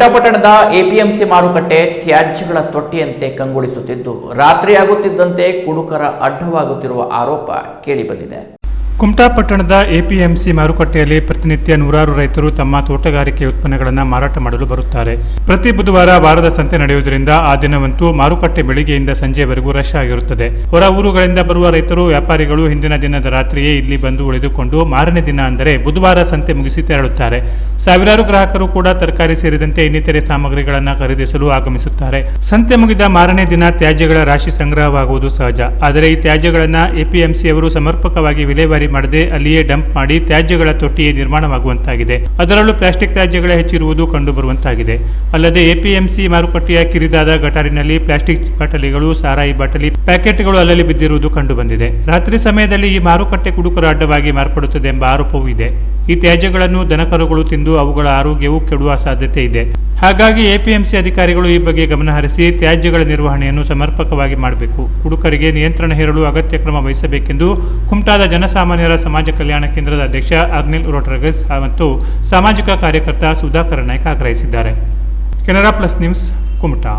ಕುಮಟಾ ಪಟ್ಟಣದ ಎಪಿಎಂಸಿ ಮಾರುಕಟ್ಟೆ ತ್ಯಾಜ್ಯಗಳ ತೊಟ್ಟಿಯಂತೆ ಕಂಗೊಳಿಸುತ್ತಿದ್ದು ರಾತ್ರಿಯಾಗುತ್ತಿದ್ದಂತೆ ಕುಡುಕರ ಅಡ್ಡವಾಗುತ್ತಿರುವ ಆರೋಪ ಕೇಳಿಬಂದಿದೆ. ಕುಮಟಾ ಪಟ್ಟಣದ ಎಪಿಎಂಸಿ ಮಾರುಕಟ್ಟೆಯಲ್ಲಿ ಪ್ರತಿನಿತ್ಯ ನೂರಾರು ರೈತರು ತಮ್ಮ ತೋಟಗಾರಿಕೆ ಉತ್ಪನ್ನಗಳನ್ನು ಮಾರಾಟ ಮಾಡಲು ಬರುತ್ತಾರೆ. ಪ್ರತಿ ಬುಧವಾರ ವಾರದ ಸಂತೆ ನಡೆಯುವುದರಿಂದ ಆ ದಿನವಂತೂ ಮಾರುಕಟ್ಟೆ ಬೆಳಿಗ್ಗೆಯಿಂದ ಸಂಜೆವರೆಗೂ ರಶ್ ಆಗಿರುತ್ತದೆ. ಹೊರ ಊರುಗಳಿಂದ ಬರುವ ರೈತರು, ವ್ಯಾಪಾರಿಗಳು ಹಿಂದಿನ ದಿನದ ರಾತ್ರಿಯೇ ಇಲ್ಲಿ ಬಂದು ಉಳಿದುಕೊಂಡು ಮಾರನೇ ದಿನ ಅಂದರೆ ಬುಧವಾರ ಸಂತೆ ಮುಗಿಸಿ ತೆರಳುತ್ತಾರೆ. ಸಾವಿರಾರು ಗ್ರಾಹಕರು ಕೂಡ ತರಕಾರಿ ಸೇರಿದಂತೆ ಇನ್ನಿತರೆ ಸಾಮಗ್ರಿಗಳನ್ನು ಖರೀದಿಸಲು ಆಗಮಿಸುತ್ತಾರೆ. ಸಂತೆ ಮುಗಿದ ಮಾರನೇ ದಿನ ತ್ಯಾಜ್ಯಗಳ ರಾಶಿ ಸಂಗ್ರಹವಾಗುವುದು ಸಹಜ. ಆದರೆ ಈ ತ್ಯಾಜ್ಯಗಳನ್ನು ಎಪಿಎಂಸಿ ಅವರು ಸಮರ್ಪಕವಾಗಿ ವಿಲೇವಾರಿ ಮಾಡದೆ ಅಲ್ಲಿಯೇ ಡಂಪ್ ಮಾಡಿ ತ್ಯಾಜ್ಯಗಳ ತೊಟ್ಟಿಯೇ ನಿರ್ಮಾಣವಾಗುವಂತಾಗಿದೆ. ಅದರಲ್ಲೂ ಪ್ಲಾಸ್ಟಿಕ್ ತ್ಯಾಜ್ಯಗಳೇ ಹೆಚ್ಚಿರುವುದು ಕಂಡುಬರುವಂತಾಗಿದೆ. ಅಲ್ಲದೆ ಎಪಿಎಂಸಿ ಮಾರುಕಟ್ಟೆಯ ಕಿರಿದಾದ ಗಟಾರಿನಲ್ಲಿ ಪ್ಲಾಸ್ಟಿಕ್ ಬಾಟಲಿಗಳು, ಸಾರಾಯಿ ಬಾಟಲಿ, ಪ್ಯಾಕೆಟ್ಗಳು ಅಲ್ಲಲ್ಲಿ ಬಿದ್ದಿರುವುದು ಕಂಡುಬಂದಿದೆ. ರಾತ್ರಿ ಸಮಯದಲ್ಲಿ ಈ ಮಾರುಕಟ್ಟೆ ಕುಡುಕರ ಅಡ್ಡವಾಗಿ ಮಾರ್ಪಡುತ್ತದೆ ಎಂಬ ಆರೋಪವೂ ಇದೆ. ಈ ತ್ಯಾಜ್ಯಗಳನ್ನು ದನಕರುಗಳು ತಿಂದು ಅವುಗಳ ಆರೋಗ್ಯವು ಕೆಡುವ ಸಾಧ್ಯತೆ ಇದೆ. ಹಾಗಾಗಿ ಎಪಿಎಂಸಿ ಅಧಿಕಾರಿಗಳು ಈ ಬಗ್ಗೆ ಗಮನಹರಿಸಿ ತ್ಯಾಜ್ಯಗಳ ನಿರ್ವಹಣೆಯನ್ನು ಸಮರ್ಪಕವಾಗಿ ಮಾಡಬೇಕು. ಕುಡುಕರಿಗೆ ನಿಯಂತ್ರಣ ಹೇರಲು ಅಗತ್ಯ ಕ್ರಮ ವಹಿಸಬೇಕೆಂದು ಕುಮಟಾದ ಜನಸಾಮಾನ್ಯರ ಸಮಾಜ ಕಲ್ಯಾಣ ಕೇಂದ್ರದ ಅಧ್ಯಕ್ಷ ಅಗ್ನಿಲ್ ರೋಟ್ರಗಸ್ ಮತ್ತು ಸಾಮಾಜಿಕ ಕಾರ್ಯಕರ್ತ ಸುಧಾಕರ್ ನಾಯ್ಕ ಆಗ್ರಹಿಸಿದ್ದಾರೆ. Canara plus news Kumta.